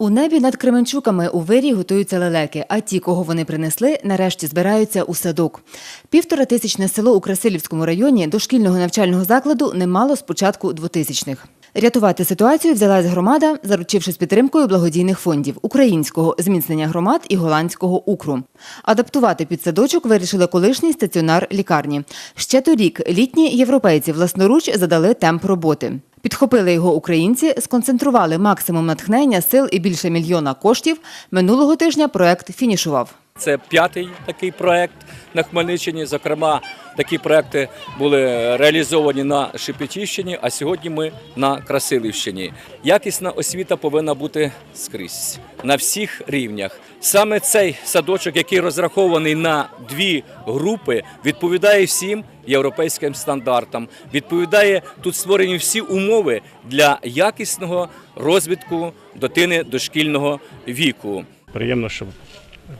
У небі над Кременчуками у вирі готуються лелеки, а ті, кого вони принесли, нарешті збираються у садок. Півтора тисячне село у Красилівському районі дошкільного навчального закладу не мало з початку 2000-х. Рятувати ситуацію взялась громада, заручившись підтримкою благодійних фондів українського зміцнення громад і голландського укру. Адаптувати під садочок вирішили колишній стаціонар лікарні. Ще торік літні європейці власноруч задали темп роботи. Підхопили його українці, сконцентрували максимум натхнення, сил і більше мільйона коштів. Минулого тижня проект фінішував. Це п'ятий такий проект на Хмельниччині. Зокрема, такі проекти були реалізовані на Шепетівщині, а сьогодні ми на Красилівщині. Якісна освіта повинна бути скрізь на всіх рівнях. Саме цей садочок, який розрахований на дві групи, відповідає всім європейським стандартам. Відповідає тут створені всі умови для якісного розвитку дитини дошкільного віку. Приємно, що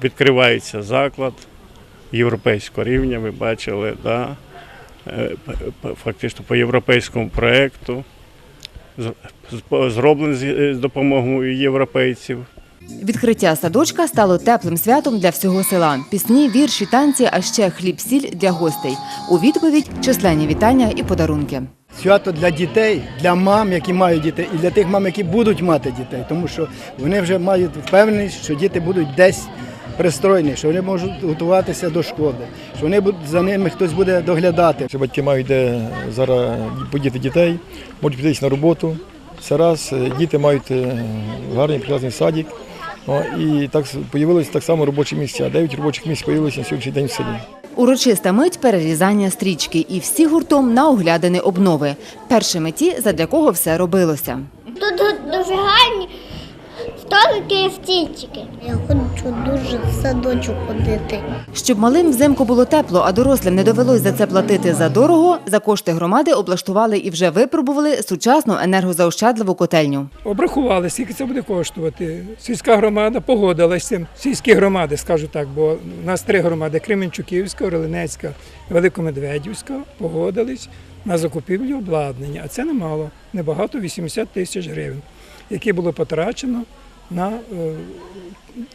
відкривається заклад європейського рівня. Ви бачили, да? е, фактично по європейському проєкту, зроблений з- з допомогою європейців. Відкриття садочка стало теплим святом для всього села. Пісні, вірші, танці, а ще хліб-сіль для гостей. У відповідь численні вітання і подарунки. Свято для дітей, для мам, які мають дітей, і для тих мам, які будуть мати дітей, тому що вони вже мають впевненість, що діти будуть десь пристроєні, що вони можуть готуватися до школи, що вони будуть за ними хтось буде доглядати. Що батьки мають де зараз подіти дітей, можуть піти на роботу. Це раз, Е, діти мають е, гарний прекрасний садик. О, і так з'явилися так само робочі місця. Дев'ять робочих місць з'явилося на сьогоднішній день в селі. Урочиста мить перерізання стрічки і всі гуртом на оглядини обнови. Першими ті, задля кого все робилося. Тут дуже гарні столики і стільчики. Я хочу дуже в садочок ходити. Щоб малим взимку було тепло, а дорослим не довелось за це платити задорого, за кошти громади облаштували і вже випробували сучасну енергозаощадливу котельню. Обрахували, скільки це буде коштувати. Сільська громада погодилася з цим. Сільські громади, скажу так, бо в нас три громади: Кременчуківська, Орлинецька, Великомедведівська, погодились на закупівлю обладнання. А це немало, небагато 80 тисяч гривень, які було потрачено на е,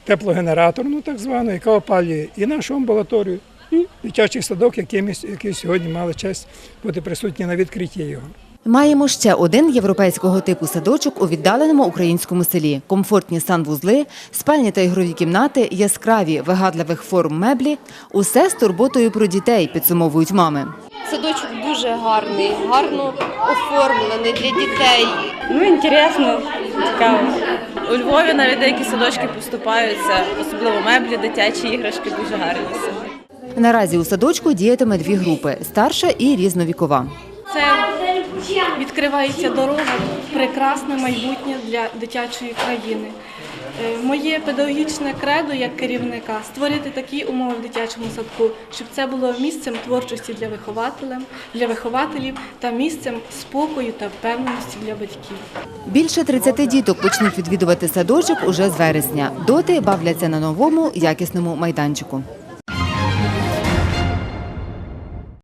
теплогенераторну, так звану, яка опалює і нашу амбулаторію, і дитячий садок, який, ми, який сьогодні мали честь бути присутні на відкритті його. Маємо ще один європейського типу садочок у віддаленому українському селі. Комфортні санвузли, спальні та ігрові кімнати, яскраві вигадливих форм меблі – усе з турботою про дітей, підсумовують мами. Садочок дуже гарний, гарно оформлений для дітей. Ну, інтересно, цікаво. У Львові навіть деякі садочки поступаються, особливо меблі, дитячі іграшки дуже гарні. Наразі у садочку діятиме дві групи – старша і різновікова. Це відкривається дорога, прекрасне майбутнє для дитячої країни. Е, Моє педагогічне кредо як керівника створити такі умови в дитячому садку, щоб це було місцем творчості для вихователів, для вихователів та місцем спокою та впевненості для батьків. Більше 30 діток почнуть відвідувати садочок уже з вересня. Доти бавляться на новому якісному майданчику.